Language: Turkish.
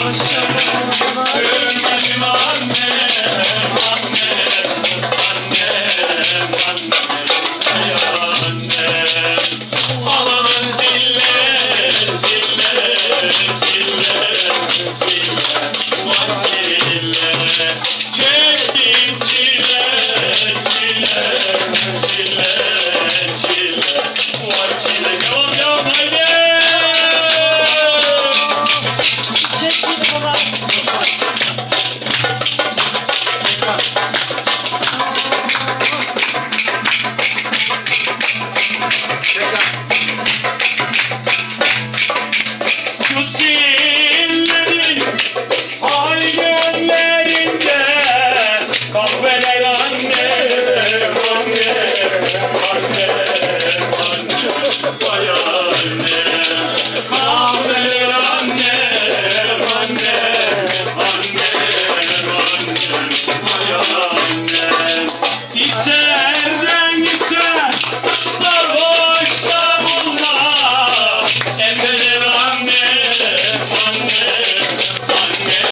Yavaş yavaş Venga.